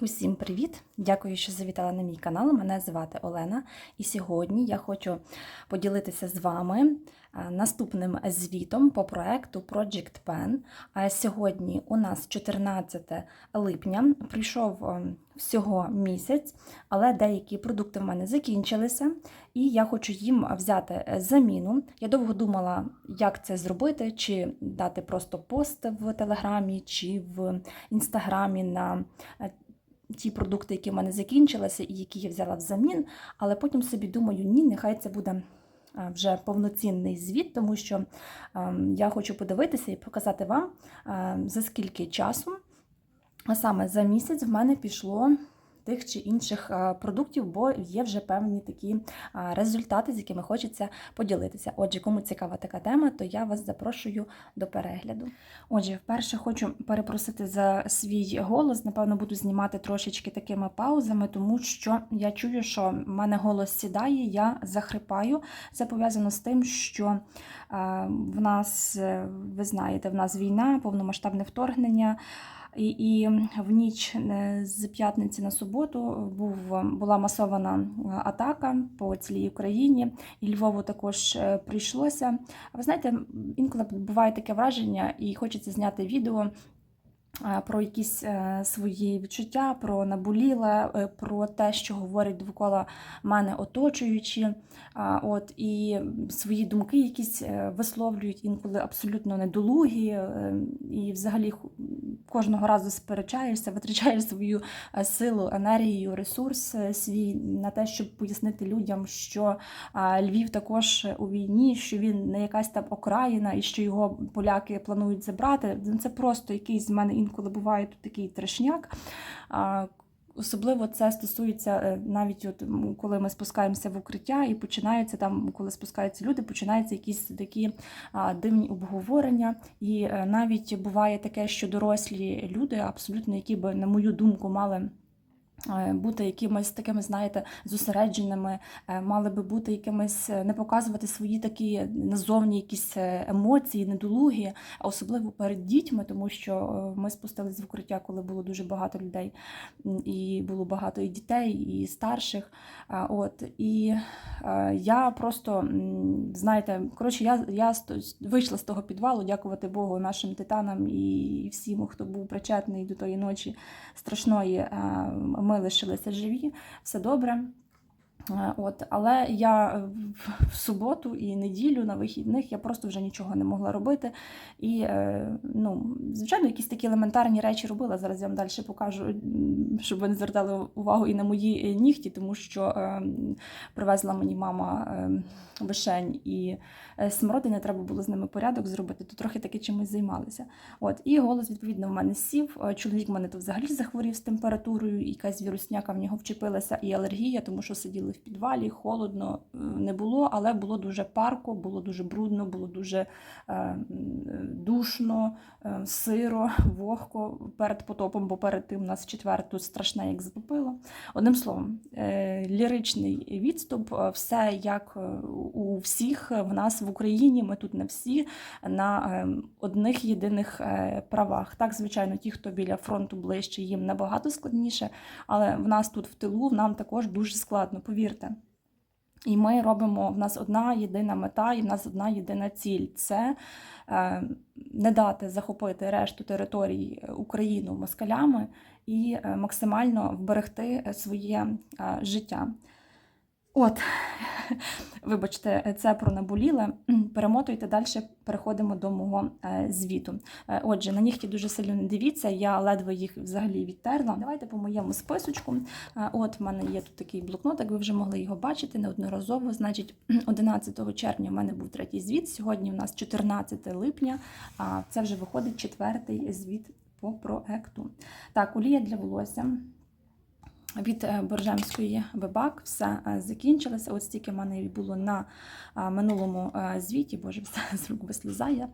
Усім привіт! Дякую, що завітали на мій канал. Мене звати Олена, і сьогодні я хочу поділитися з вами е, наступним звітом по проекту Project Pen. А Сьогодні у нас 14 липня, прийшов е, всього місяць, але деякі продукти в мене закінчилися, і я хочу їм взяти заміну. Я довго думала, як це зробити, чи дати просто пост в Телеграмі, чи в інстаграмі на е, ті продукти, які в мене закінчилися, і які я взяла взамін. Але потім собі думаю, ні, нехай це буде вже повноцінний звіт, тому що ем, я хочу подивитися і показати вам, ем, за скільки часу, а саме за місяць в мене пішло. Тих чи інших е, продуктів, бо є вже певні такі е, результати, з якими хочеться поділитися. Отже, кому цікава така тема, то я вас запрошую до перегляду. Отже, вперше хочу перепросити за свій голос. Напевно, буду знімати трошечки такими паузами, тому що я чую, що в мене голос сідає, я захрипаю. Це пов'язано з тим, що е, в нас, ви знаєте, в нас війна, повномасштабне вторгнення. І, і в ніч е, з п'ятниці на суботу був, була масована е, атака по цілій Україні, і Львову також е, прийшлося. Ви знаєте, інколи буває таке враження, і хочеться зняти відео. Е, Про якісь е, свої відчуття, про наболіле, е, про те, що говорять довкола мене оточуючі, от і свої думки якісь висловлюють інколи абсолютно недолугі, і взагалі кожного разу сперечаєшся, витрачаєш свою силу, енергію, ресурс свій на те, щоб пояснити людям, що Львів також у війні, що він не якась там окраїна, і що його поляки планують забрати. Це просто якийсь з мене інколи буває тут такий трешняк. Особливо це стосується е, навіть от коли ми спускаємося в укриття і починаються там, коли спускаються люди, починаються якісь такі дивні обговорення. І е, навіть буває таке, що дорослі люди, абсолютно які би, на мою думку, мали. Е, Бути якимись такими, знаєте, зосередженими, е, мали би бути якимись, е, не показувати свої такі назовні якісь емоції, недолугі, особливо перед дітьми, тому що ми спустились в укриття, коли було дуже багато людей, і було багато і дітей, і старших. От і я просто знаєте, коротше, я, я вийшла з того підвалу, дякувати Богу, нашим титанам і всім, хто був причетний до тої ночі страшної. е, Ми лишилися живі, все добре. Е, От, але я е, в- суботу і неділю на вихідних я просто вже нічого не могла робити. І, е, ну, звичайно, якісь такі елементарні речі робила. Зараз я вам далі покажу, щоб ви не звертали увагу і на мої нігті, тому що привезла мені мама вишень і смородини, треба було з ними порядок зробити, то трохи таки чимось займалися. От, і голос, відповідно, в мене сів. Чоловік в мене то взагалі захворів з температурою, якась вірусняка в нього вчепилася, і алергія, тому що сиділи в підвалі, холодно е, не було, але було дуже парко, було дуже брудно, було дуже е, душно, е, сиро, вогко перед потопом, бо перед тим нас четверту страшне, як затопило. Одним словом, ліричний відступ, все як у всіх в нас в Україні. Ми тут не всі на одних єдиних правах. Так, звичайно, ті, хто біля фронту ближче, їм набагато складніше, але в нас тут в тилу нам також дуже складно, повірте. І ми робимо в нас одна єдина мета, і в нас одна єдина ціль це е, не дати захопити решту територій Україну москалями і е, максимально вберегти своє е, життя. От, вибачте, це про наболіле. Перемотуйте далі, переходимо до мого е, звіту. Е, Отже, на нігті дуже сильно не дивіться, я ледве їх взагалі відтерла. Давайте по моєму списочку. Е, От в мене є тут такий блокнотик, ви вже могли його бачити неодноразово. Значить, 11 червня в мене був третій звіт. Сьогодні у нас 14 липня, а це вже виходить четвертий звіт по проекту. Так, олія для волосся. Від е, Боржемської Бебак все е, закінчилося. От стільки в мене було на е, минулому звіті, боже, все з рук вислизає. Е,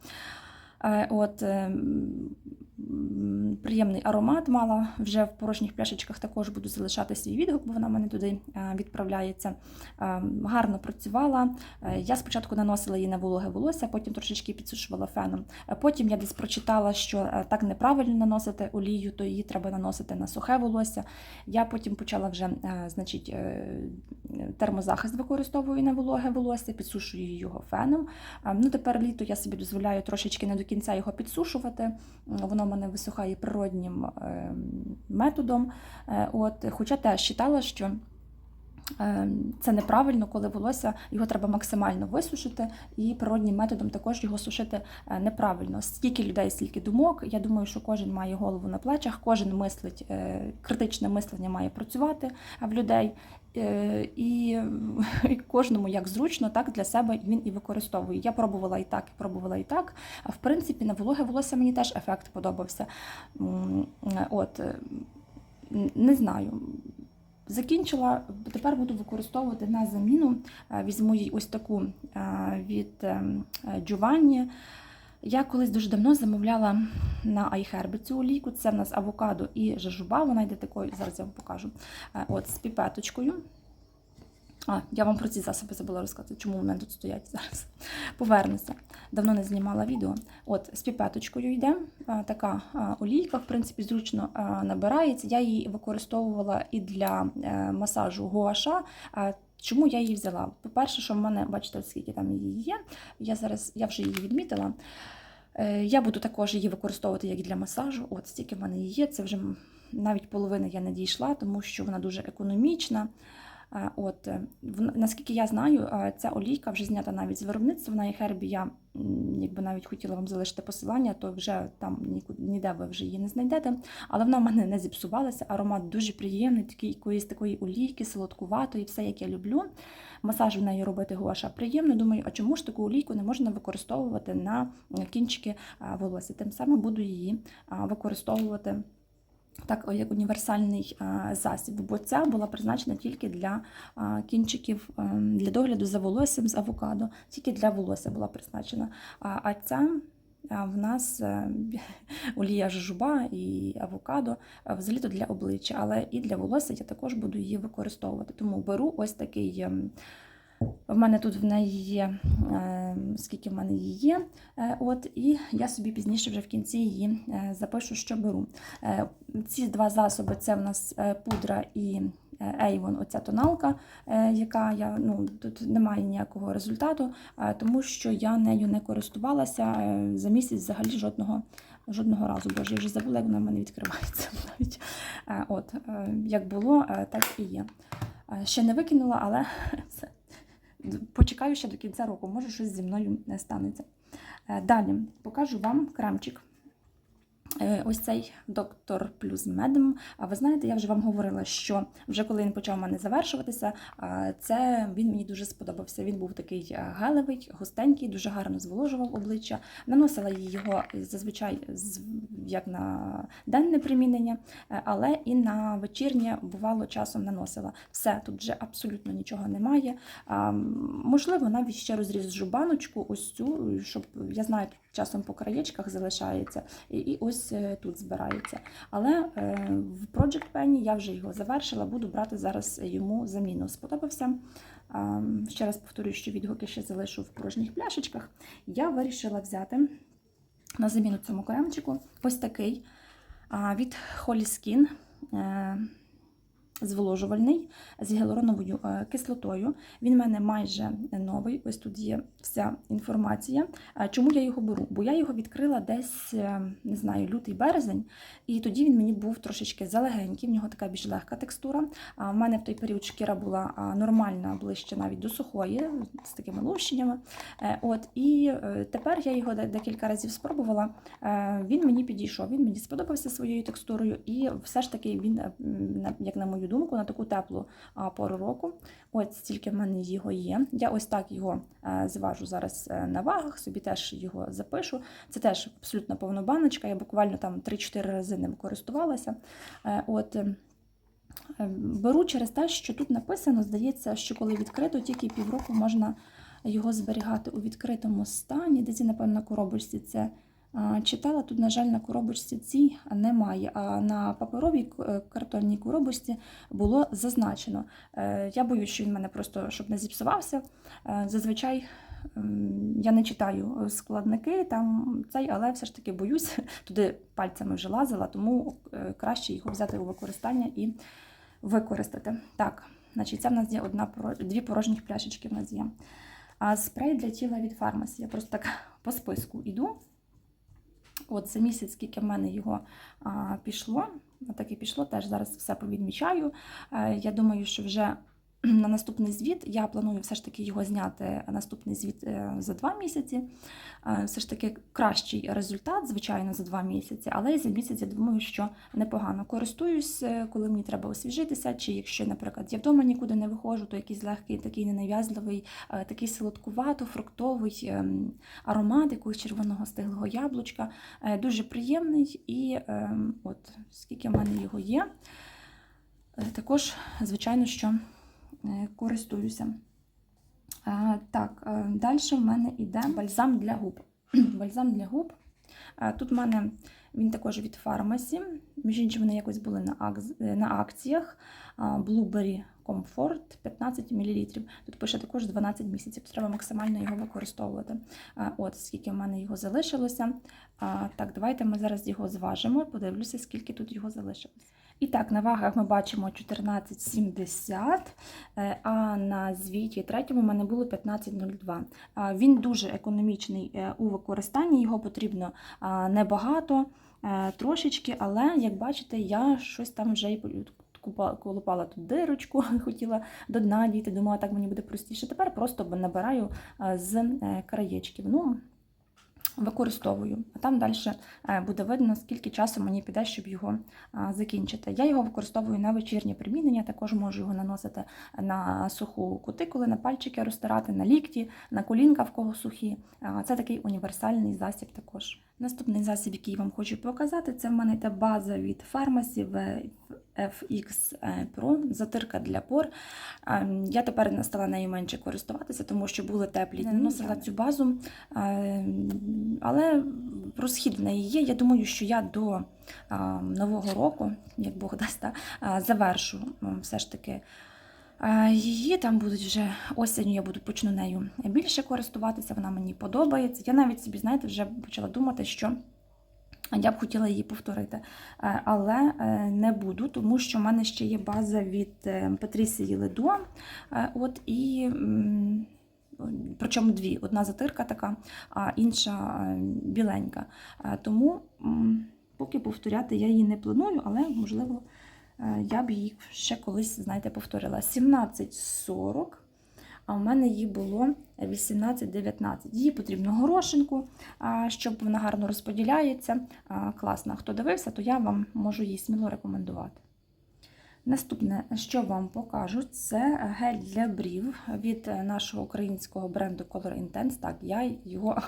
От, е, м, м, приємний аромат мала. Вже в порожніх пляшечках також буду залишати свій відгук, бо вона в мене туди е, відправляється. Е, Гарно працювала. Е, Я спочатку наносила її на вологе волосся, потім трошечки підсушувала феном. Потім я десь прочитала, що так неправильно наносити олію, то її треба наносити на сухе волосся. Я потім почала вже значить, термозахист використовую на вологе волосся, підсушую його феном. Ну, тепер літо я собі дозволяю трошечки не до кінця його підсушувати. Воно в мене висухає природнім е, методом. Е, От, хоча теж читала, що. е, Це неправильно, коли волосся його треба максимально висушити, і природнім методом також його сушити неправильно. Стільки людей, стільки думок. Я думаю, що кожен має голову на плечах, кожен мислить, критичне мислення має працювати в людей. Е, І, кожному як зручно, так для себе він і використовує. Я пробувала і так, і пробувала і так. В принципі, на вологе волосся мені теж ефект подобався. От, е, не знаю. Закінчила, тепер буду використовувати на заміну. Е, Візьму їй ось таку від ем, Giovanni. Я колись дуже давно замовляла на iHerb цю олійку. Це в нас авокадо і жажуба. Вона йде такою, зараз я вам покажу. Е, От, з піпеточкою. А, я вам про ці засоби забула розказати, чому вони тут стоять зараз. Повернуся. Давно не знімала відео. От, з піпеточкою йде а, така а, олійка, в принципі, зручно набирається. Я її використовувала і для е, масажу гуаша. Чому я її взяла? По-перше, що в мене, бачите, скільки там її є. Я зараз я вже її відмітила. Е, Я буду також її використовувати як для масажу. От стільки в мене її є. Це вже навіть половини я не дійшла, тому що вона дуже економічна. Е, От, е, наскільки я знаю, е, ця олійка вже знята навіть з виробництва. На Ехербі я якби навіть хотіла вам залишити посилання, то вже там ніку- ніде ви вже її не знайдете. Але вона в мене не зіпсувалася. Аромат дуже приємний, такий якоїсь такої олійки, солодкуватої, все як я люблю. Масаж в неї робити гуаша приємно. Думаю, а чому ж таку олійку не можна використовувати на кінчики волосся? Тим самим буду її використовувати. Так, як універсальний засіб, бо ця була призначена тільки для кінчиків ем, для догляду за волоссям з авокадо, тільки для волосся була призначена. А, ця в нас е, олія жужуба і авокадо е, взагалі-то для обличчя, але і для волосся я також буду її використовувати. Тому беру ось такий. В мене тут в неї є, е, скільки в мене її є. Е, От, і я собі пізніше вже в кінці її е, запишу, що беру. Ці два засоби це в нас пудра і Avon, оця тоналка, яка я ну тут немає ніякого результату, тому що я нею не користувалася за місяць взагалі жодного. Жодного разу, боже, я вже забула, як вона в мене відкривається навіть. От, як було, так і є. Ще не викинула, але це почекаю ще до кінця року, може щось зі мною не станеться. Е, Далі покажу вам кремчик. Е, Ось цей доктор плюс медом. А ви знаєте, я вже вам говорила, що вже коли він почав у мене завершуватися, це він мені дуже сподобався. Він був такий е, гелевий, густенький, дуже гарно зволожував обличчя. Наносила його зазвичай як на денне примінення, е, але і на вечірнє бувало часом наносила. Все, тут вже абсолютно нічого немає. Можливо, навіть ще розріз баночку, ось цю, щоб я знаю, часом по краєчках залишається, і, і ось е, тут збирається. Але е, в Project Penny я вже його завершила, буду брати зараз йому заміну. Сподобався. Ще раз повторюю, що відгуки ще залишу в порожніх пляшечках. Я вирішила взяти на заміну цьому коремчику ось такий від Holy Skin. Е, Зволожувальний з гіалуроновою е, кислотою. Він в мене майже новий. Ось тут є вся інформація. Чому я його беру? Бо я його відкрила десь, е, не знаю, лютий березень, і тоді він мені був трошечки залегенький, в нього така більш легка текстура. А в мене в той період шкіра була нормальна, ближче навіть до сухої, з такими лущеннями. Е, От, і е, тепер я його декілька разів спробувала. Е, Він мені підійшов, він мені сподобався своєю текстурою, і все ж таки він, е, як на мою думку, на таку теплу пору року. Ось стільки в мене його є. Я ось так його е, зважу зараз е, на вагах, собі теж його запишу. Це теж абсолютно повна баночка. Я буквально там 3-4 рази ним користувалася. Е, От. е, е, Беру через те, що тут написано, здається, що коли відкрито, тільки півроку можна його зберігати у відкритому стані. Десь, напевно, на коробочці це Читала тут, на жаль, на коробочці цій немає, а на паперовій е, картонній коробочці було зазначено. Е, Я боюсь, що він мене просто щоб не зіпсувався. Е, Зазвичай ем, я не читаю складники там цей, але все ж таки боюсь, туди пальцями вже лазила, тому краще його взяти у використання і використати. Так, значить, це в нас є одна дві порожніх пляшечки в нас є. А спрей для тіла від фармасі. Я просто так по списку іду. От за місяць, скільки в мене його а, пішло, так і пішло, теж зараз все повідмічаю. Е, я думаю, що вже на наступний звіт я планую все ж таки його зняти наступний звіт е, за два місяці. Е, Все ж таки кращий результат, звичайно, за два місяці, але за місяць я думаю, що непогано користуюсь, е, коли мені треба освіжитися, чи якщо, наприклад, я вдома нікуди не виходжу, то якийсь легкий, такий ненав'язливий, такий солодкувато-фруктовий ем, аромат якогось червоного стиглого яблучка. Дуже приємний і ем, от скільки в мене його є. Також, звичайно, що користуюся. Е, Так, далі в мене йде бальзам для губ. бальзам для губ. Е, Тут в мене він також від фармасі. Між іншим, вони якось були на, е, акціях. Blueberry Comfort 15 мл. Тут пише також 12 місяців. Треба максимально його використовувати. От скільки в мене його залишилося. Так, давайте ми зараз його зважимо. Подивлюся, скільки тут його залишилося. І так, на вагах ми бачимо 14,70, е, а на звіті третьому в мене було 15,02. Він дуже економічний е, у використанні, його потрібно небагато, е, трошечки, але як бачите, я щось там вже і колупала тут дирочку, хотіла до дна дійти, думала, так мені буде простіше. Тепер просто набираю з краєчків. Ну, використовую. А там далі буде видно, скільки часу мені піде, щоб його закінчити. Я його використовую на вечірнє примінення, також можу його наносити на суху кутикули, на пальчики розтирати, на лікті, на колінка, в кого сухі. Це такий універсальний засіб також. Наступний засіб, який я вам хочу показати, це в мене йде база від фармасі FX Pro, затирка для пор. Я тепер не стала нею менше користуватися, тому що були теплі дні. Наносила цю базу, але розхід в неї є. Я думаю, що я до нового року, як Бог дасть, завершу все ж таки. А, Її там будуть вже осінню, я буду почну нею більше користуватися, вона мені подобається. Я навіть собі, знаєте, вже почала думати, що я б хотіла її повторити, Е, але е, не буду, тому що в мене ще є база від е, Патрісії Ледо. Е, От і причому дві: одна затирка така, а інша е, біленька. Е, Тому поки повторяти я її не планую, але можливо е, я б її ще колись, знаєте, повторила. 17,40. А в мене її було 18-19. Її потрібно горошинку, щоб вона гарно розподіляється. Класно. Хто дивився, то я вам можу її сміло рекомендувати. Наступне, що вам покажу, це гель для брів від нашого українського бренду Color Intense. Так, я його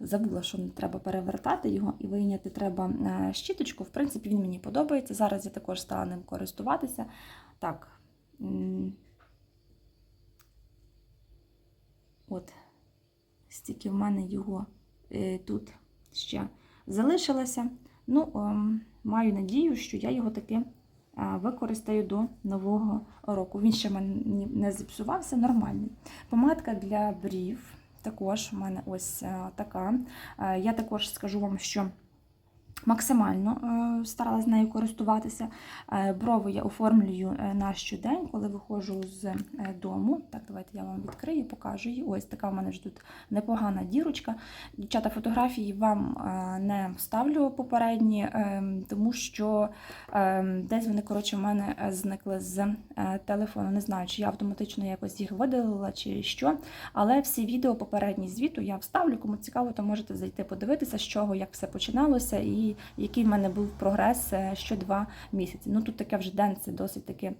забула, що не треба перевертати його і вийняти треба е, щіточку. В принципі, він мені подобається. Зараз я також стала ним користуватися. Так. От, стільки в мене його е, тут ще залишилося. Ну, ем, маю надію, що я його таки е, використаю до нового року. Він ще мені не зіпсувався, нормальний. Помадка для брів. Також в мене ось е, така. Е, Я також скажу вам, що максимально е, старалась нею користуватися. Е, Брови я оформлюю е, на щодень, коли виходжу з дому. Так, давайте я вам відкрию, покажу її. Ось така в мене ж тут непогана дірочка. Дівчата, фотографії вам не вставлю попередні, тому що десь вони, коротше, в мене зникли з телефону. Не знаю, чи я автоматично якось їх видалила, чи що. Але всі відео попередні звіту я вставлю. Кому цікаво, то можете зайти подивитися, з чого, як все починалося, і який в мене був прогрес е, що два місяці. Ну тут таке вже денце досить таки е,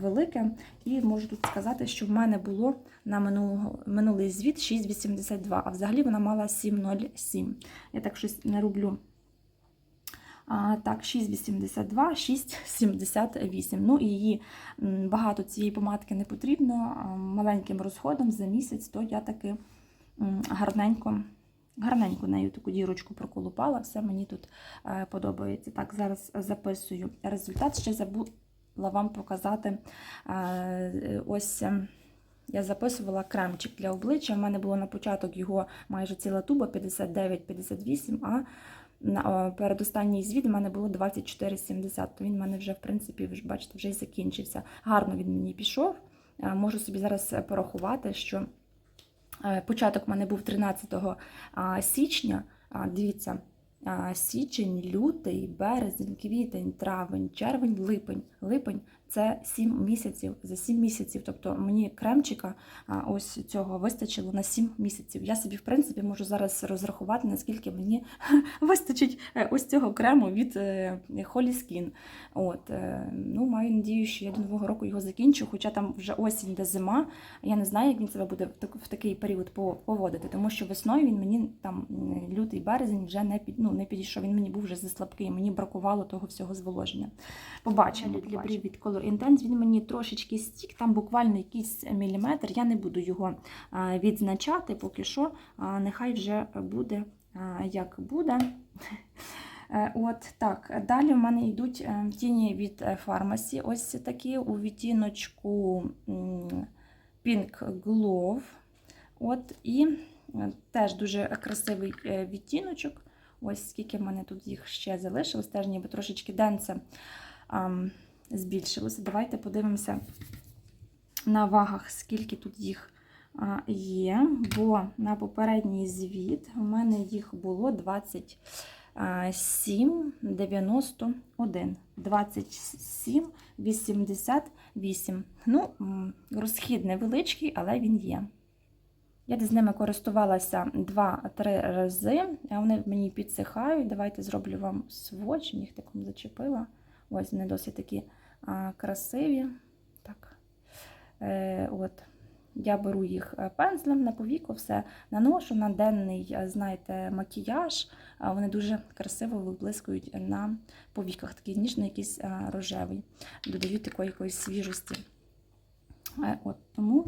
велике. І можу тут сказати, що в мене було на минулого, минулий звіт 6,82, а взагалі вона мала 7,07. Я так щось не роблю. А, так, 6,82, 6,78. Ну і її багато цієї помадки не потрібно. Маленьким розходом за місяць, то я таки гарненько Гарненько нею таку дірочку проколупала, все мені тут е, подобається. Так, зараз записую результат. Ще забула вам показати е, ось. е, Я записувала кремчик для обличчя. У мене було на початок його майже ціла туба 59-58, а на передостанній звіт у мене було 24,70. То він в мене вже, в принципі, бачите, вже й закінчився. Гарно він мені пішов. Е, Можу собі зараз порахувати, що початок в мене був 13 січня. Дивіться, січень, лютий, березень, квітень, травень, червень, липень. Липень це 7 місяців. За 7 місяців. Тобто мені кремчика ось цього вистачило на 7 місяців. Я собі, в принципі, можу зараз розрахувати, наскільки мені вистачить е, ось цього крему від е, Holy Skin. От, е, ну, маю надію, що я до нового року його закінчу, хоча там вже осінь, де зима. Я не знаю, як він себе буде в такий період поводити, тому що весною він мені там лютий березень вже не під ну, не підійшов. Він мені був вже заслабкий. Мені бракувало того всього зволоження. Побачимо. Від Color Intense він мені трошечки стік, там буквально якийсь міліметр. Я не буду його відзначати поки що. Нехай вже буде як буде. Е, От так. Далі в мене йдуть е, тіні від е, Pharmacy. Ось такі у відтіночку Pink Glove. От, і е, теж дуже красивий е, відтіночок. Ось скільки в мене тут їх ще залишилось, теж ніби трошечки денце збільшилося. Давайте подивимося на вагах, скільки тут їх є. Бо на попередній звіт у мене їх було 27,91. 27,88. Ну, розхід невеличкий, але він є. Я з ними користувалася 2-3 рази, вони мені підсихають. Давайте зроблю вам сводч, їх таком зачепила. Ось вони досить такі красиві. Так. Е, от. Я беру їх е, пензлем на повіку, все наношу на денний, е, знаєте, макіяж. Вони дуже красиво виблискують на повіках, такий ніжний, якийсь рожевий. Додають такої якоїсь свіжості. От, тому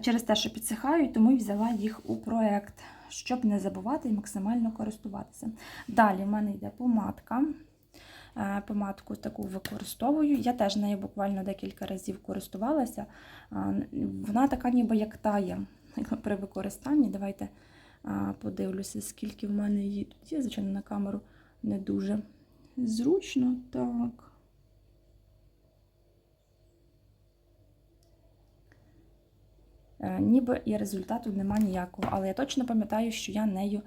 через те, що підсихають, тому і взяла їх у проєкт, щоб не забувати і максимально користуватися. Далі в мене йде помадка. Е, Помадку таку використовую. Я теж нею буквально декілька разів користувалася. Вона така ніби як тає при використанні. Давайте подивлюся, скільки в мене її тут є, звичайно, на камеру не дуже зручно. Так. Е, Ніби і результату нема ніякого, але я точно пам'ятаю, що я нею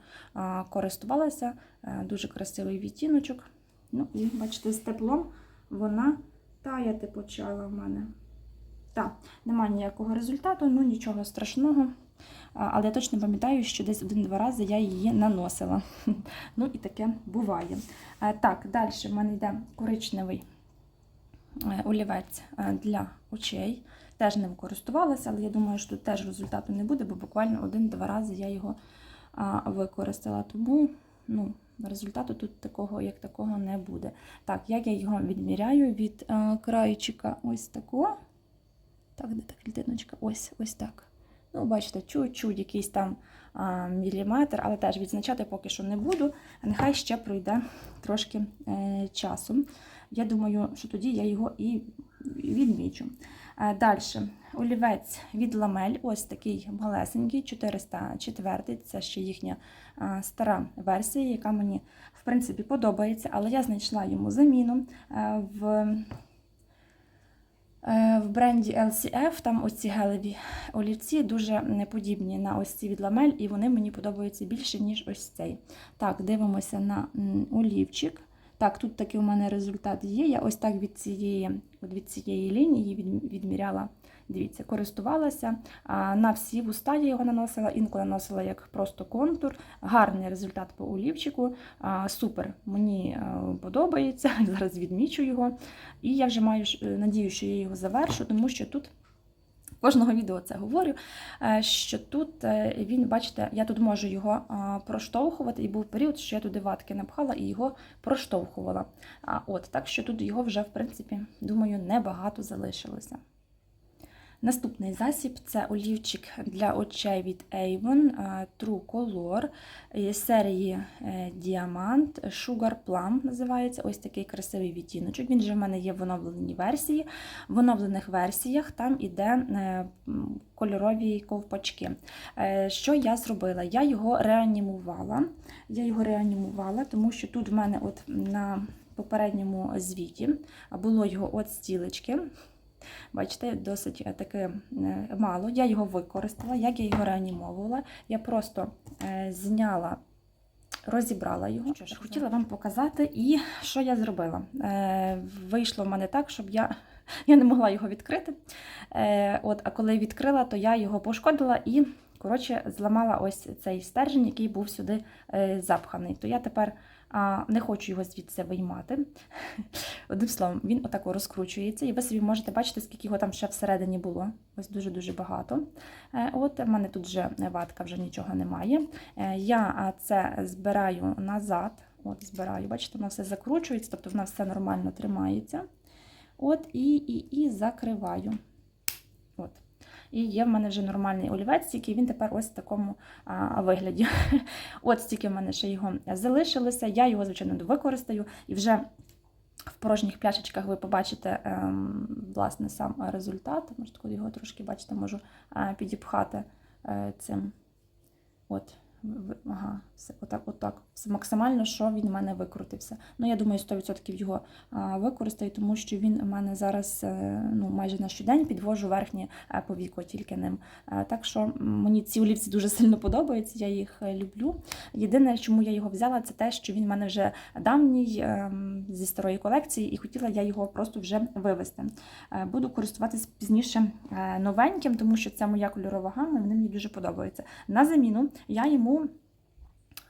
користувалася. Е, Дуже красивий відтіночок. Ну і бачите, з теплом вона таяти почала в мене. Так, немає ніякого результату, ну нічого страшного. Але я точно пам'ятаю, що десь один-два рази я її наносила. Ну і таке буває. Так, далі в мене йде коричневий е, олівець е, для очей. Теж ним користувалася, але я думаю, що тут теж результату не буде, бо буквально один-два рази я його використала. Тому ну, результату тут такого, як такого, не буде. Так, як я його відміряю від а, краєчика ось такого. Так, де та клітиночка? Ось, ось так. Ну, бачите, чуть-чуть якийсь там а, міліметр, але теж відзначати поки що не буду. Нехай ще пройде трошки е, часу. Я думаю, що тоді я його і відмічу. Далі, олівець від ламель, ось такий малесенький, 404. Це ще їхня а, стара версія, яка мені в принципі подобається, але я знайшла йому заміну е, в. Е, В бренді LCF там ось ці гелеві олівці дуже неподібні на ось ці від ламель, і вони мені подобаються більше, ніж ось цей. Так, дивимося на олівчик. Так, тут таки у мене результат є. Я ось так від цієї, від цієї лінії відміряла. Дивіться, користувалася. На всі вуста я його наносила, інколи наносила як просто контур. Гарний результат по олівчику. Супер, мені е, подобається. Зараз відмічу його. І я вже маю е, надію, що я його завершу, тому що тут. Кожного відео це говорю, е, що тут е, він, бачите, я тут можу його проштовхувати, і був період, що я туди ватки напхала і його проштовхувала. От, Так що тут його вже, в принципі, думаю, небагато залишилося. Наступний засіб це олівчик для очей від Avon е, True Color із серії е, Diamant Sugar Plum називається. Ось такий красивий відтіночок. Він же в мене є в оновленій версії. В оновлених версіях там іде е, кольорові ковпачки. Е, Що я зробила? Я його реанімувала. Я його реанімувала, тому що тут в мене от на попередньому звіті було його от стілечки. Бачите, досить е, таки е, мало. Я його використала. Як я його реанімовувала? Я просто е, зняла, розібрала його. Що ж, хотіла вам показати, і що я зробила. Е, Вийшло в мене так, щоб я, я не могла його відкрити. Е, От, а коли відкрила, то я його пошкодила і. Коротше, зламала ось цей стержень, який був сюди е, запханий. То я тепер не хочу його звідси виймати. Одним словом, він отако розкручується, і ви собі можете бачити, скільки його там ще всередині було. Ось дуже-дуже багато. Е, От, в мене тут вже ватка, вже нічого немає. Е, Я це збираю назад. От, збираю, бачите, воно все закручується, тобто воно все нормально тримається. От, і, і, і закриваю. От. І є в мене вже нормальний олівець, який він тепер ось в такому вигляді. От стільки в мене ще його залишилося. Я його, звичайно, використаю і вже в порожніх пляшечках ви побачите ем, власне сам результат. Може, його трошки бачите, можу підіпхати е, цим. От. Ага, все, отак, отак. Максимально, що він в мене викрутився. Ну, я думаю, 100% його використаю, тому що він у мене зараз е, ну, майже на щодень підвожу верхнє е, повіко тільки ним. Е, Так що мені ці олівці дуже сильно подобаються, я їх люблю. Єдине, чому я його взяла, це те, що він в мене вже давній ем, зі старої колекції, і хотіла я його просто вже вивезти. Е, Буду користуватись пізніше новеньким, тому що це моя кольорова гама, вони мені дуже подобаються. На заміну я йому.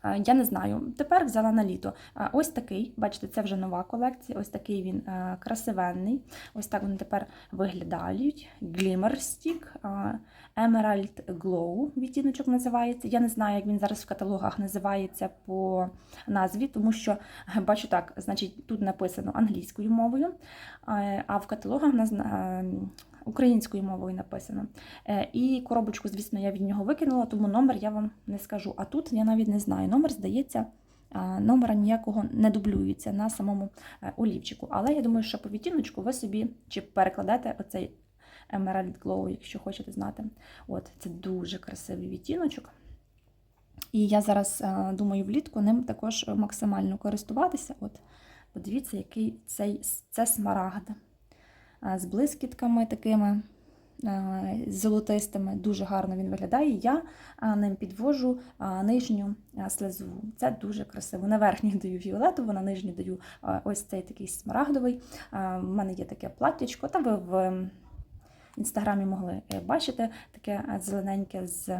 Е, Я не знаю, тепер взяла на літо. Е, Ось такий, бачите, це вже нова колекція. Ось такий він е, красивенний. Ось так вони тепер виглядають. Glimmer Stick, Emerald Glow відтіночок називається. Я не знаю, як він зараз в каталогах називається по назві, тому що бачу так, значить, тут написано англійською мовою, а в каталогах українською мовою написано. Е, І коробочку, звісно, я від нього викинула, тому номер я вам не скажу. А тут я навіть не знаю. Номер, здається, номера ніякого не дублюється на самому е, олівчику. Але я думаю, що по відтіночку ви собі чи перекладете оцей Emerald Glow, якщо хочете знати. От, це дуже красивий відтіночок. І я зараз е, думаю, влітку ним також максимально користуватися. От, подивіться, який цей, це смарагд. Е, З блискітками такими е, золотистими. Дуже гарно він виглядає. Я ним підвожу нижню а, слезову. Це дуже красиво. На верхній даю фіолетову, на нижню даю ось цей такий смарагдовий. В мене є таке платтячко. Там ви в інстаграмі могли е, бачити таке е, зелененьке з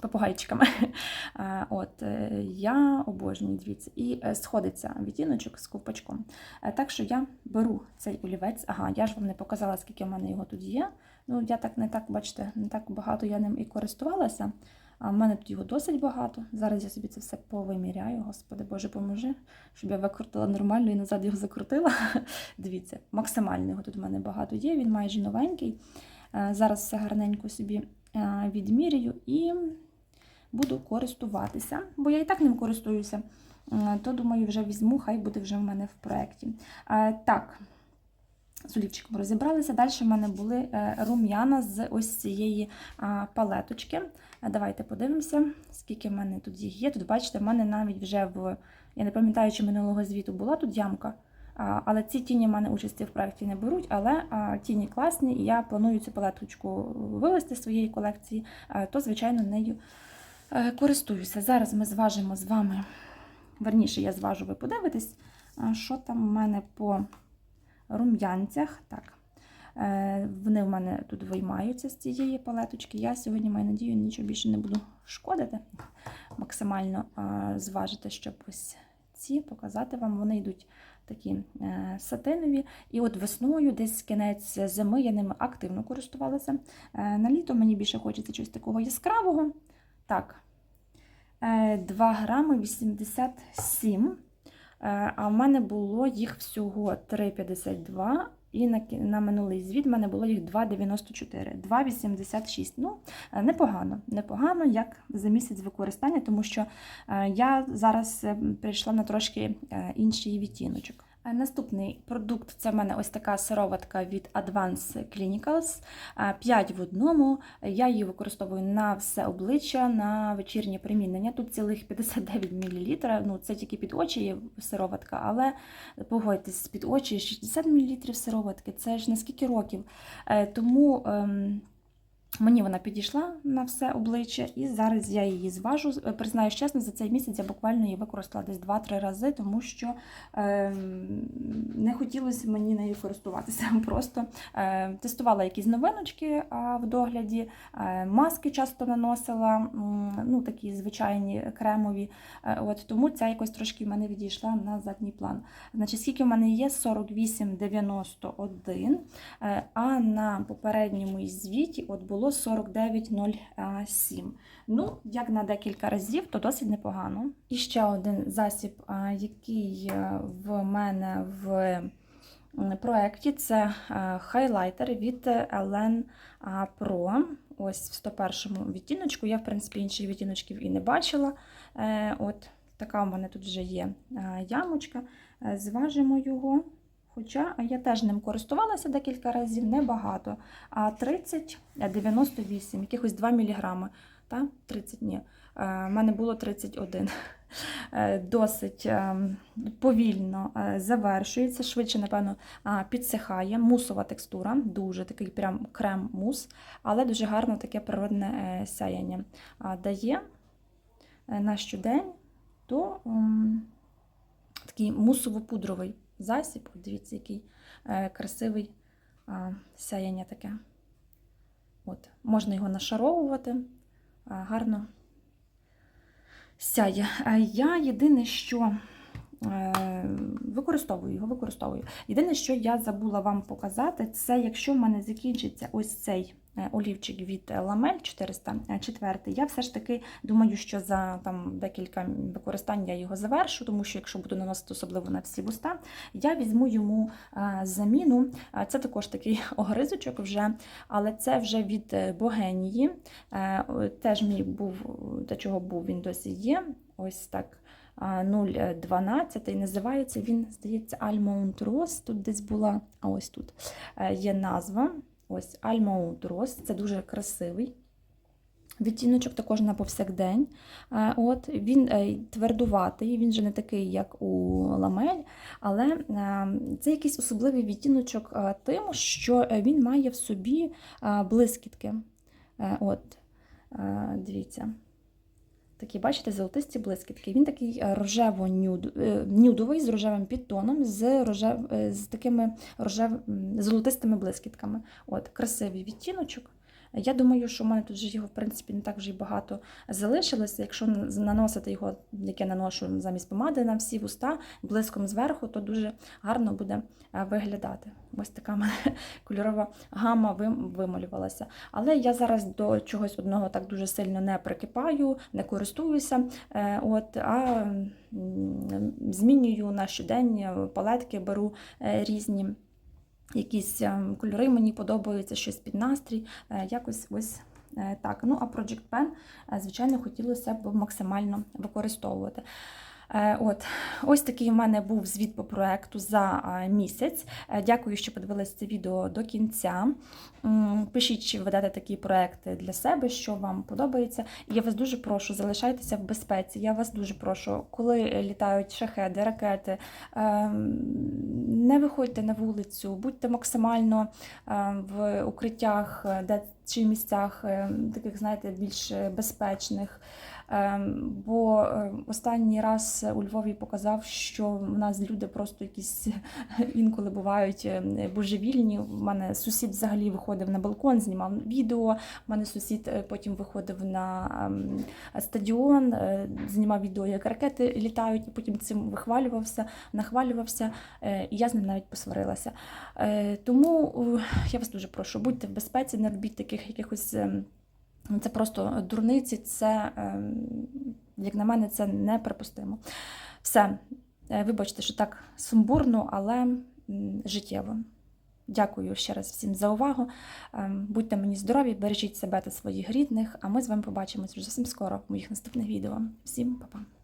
попугайчиками. От, е, я обожнюю, дивіться, і е, сходиться відтіночок з ковпачком. Е, Так що я беру цей олівець. Ага, я ж вам не показала, скільки в мене його тут є. Ну, я так не так, бачите, не так багато я ним і користувалася. А в мене тут його досить багато. Зараз я собі це все повиміряю. Господи Боже, поможи, щоб я викрутила нормально і назад його закрутила. Дивіться, максимально його тут в мене багато є, він майже новенький. Зараз все гарненько собі відмірюю і буду користуватися, бо я і так ним користуюся. Е, То, думаю, вже візьму, хай буде вже в мене в проєкті. Е, Так, з олівчиком розібралися. Далі в мене були е, рум'яна з ось цієї палеточки. Давайте подивимося, скільки в мене тут їх є. Тут, бачите, в мене навіть вже в, я не пам'ятаю, чи минулого звіту була тут ямка. Але ці тіні в мене участі в проєкті не беруть, але тіні класні, і я планую цю палеточку вивести з своєї колекції, то, звичайно, нею користуюся. Зараз ми зважимо з вами, верніше, я зважу, ви подивитесь, що там в мене по рум'янцях. Так. Е, Вони в мене тут виймаються з цієї палеточки. Я сьогодні маю надію, нічого більше не буду шкодити. Максимально е, зважити, щоб ось ці показати вам. Вони йдуть такі е, сатинові. І от весною, десь кінець зими, я ними активно користувалася. Е, На літо мені більше хочеться чогось такого яскравого. Так, е, 2 грами 87. Е, А в мене було їх всього 3,52. І на, на минулий звіт в мене було їх 2,94, 2,86. Ну, е, непогано, непогано, як за місяць використання, тому що е, я зараз е, прийшла на трошки е, інший відтіночок. Е, Наступний продукт це в мене ось така сироватка від Advanced Clinicals. 5 в одному. Я її використовую на все обличчя, на вечірнє примінення. Тут цілих 59 мл. Ну, це тільки під очі є сироватка, але погодьтесь, під очі 60 мл сироватки. Це ж на скільки років. Е, Тому. Мені вона підійшла на все обличчя, і зараз я її зважу. Е, Признаюсь чесно, за цей місяць я буквально її використала десь 2-3 рази, тому що е, не хотілося мені нею користуватися. Просто е, тестувала якісь новиночки в догляді, е, маски часто наносила, ну такі звичайні кремові. Е, от Тому ця якось трошки в мене відійшла на задній план. Значить, скільки в мене є? 48,91. Е, А на попередньому звіті от було 49,07. Ну, як на декілька разів, то досить непогано. І ще один засіб, який е, в мене в проєкті, це е, хайлайтер від Elen Pro. Ось в 101 відтіночку. Я, в принципі, інших відтіночків і не бачила. Е, От така у мене тут вже є ямочка. Зважимо його. Хоча я теж ним користувалася декілька разів, небагато. А 30, е, 98, якихось 2 мг. Та? 30, ні. У мене було 31. Е, Досить е, повільно е, завершується, швидше, напевно, підсихає. Мусова текстура, дуже такий прям крем-мус, але дуже гарно таке природне е, сяяння дає е, на щодень, то такий мусово-пудровий засіб. Дивіться, який е, красивий сяяння таке. От. Можна його нашаровувати, гарно сяє. Я єдине, що е, використовую його, використовую. Єдине, що я забула вам показати, це якщо в мене закінчиться ось цей олівчик від Ламель 404, я все ж таки думаю, що за там декілька використань я його завершу, тому що якщо буду наносити особливо на всі вуста, я візьму йому е, заміну. Е, Це також такий огризочок вже, але це вже від е, Богенії. Е, Теж мій був, до чого був, він досі є. Ось так. а, 012 називається він, здається, Almond Rose. Тут десь була, а ось тут е, є назва. Ось Almond Рос, Це дуже красивий. Відтіночок також на повсякдень. Е, От, він е, твердуватий, він же не такий, як у ламель, але е, це якийсь особливий відтіночок тим, що він має в собі блискітки. От, дивіться. Такі, бачите, золотисті блискітки. Він такий е, рожево-нюдовий з рожевим підтоном, з, рожев... е, з такими рожев... золотистими блискітками. От, красивий відтіночок. Я думаю, що в мене тут вже його, в принципі, не так вже й багато залишилося. Якщо наносити його, як я наношу замість помади на всі вуста, блиском зверху, то дуже гарно буде е, виглядати. Ось така мене кольорова гама вималювалася. Але я зараз до чогось одного так дуже сильно не прикипаю, не користуюся, е, от, а змінюю на щодень е, палетки, беру різні. Якісь е, кольори мені подобаються, щось під настрій, е, якось ось е, так. Ну, а Project Pen, звичайно, хотілося б максимально використовувати. От, ось такий в мене був звіт по проекту за місяць. Дякую, що подивилися це відео до кінця. Пишіть, чи ведете такі проекти для себе, що вам подобається. І я вас дуже прошу, залишайтеся в безпеці. Я вас дуже прошу, коли літають шахеди, ракети, ем, не виходьте на вулицю, будьте максимально е, в укриттях, е, де чи місцях е, таких, знаєте, більш безпечних. Ем, Бо останній раз у Львові показав, що в нас люди просто якісь інколи бувають божевільні. У мене сусід взагалі виходив на балкон, знімав відео. У мене сусід е, потім виходив на ем, стадіон, е, знімав відео, як ракети літають, і потім цим вихвалювався, нахвалювався. е, І я з ним навіть посварилася. Тому я вас дуже прошу, будьте в безпеці, не робіть таких якихось. ем, Це просто дурниці, це, ем, як на мене, це неприпустимо. Все. Вибачте, що так сумбурно, але життєво. Дякую ще раз всім за увагу. Ем, Будьте мені здорові, бережіть себе та своїх рідних, а ми з вами побачимось вже зовсім скоро в моїх наступних відео. Всім па-па!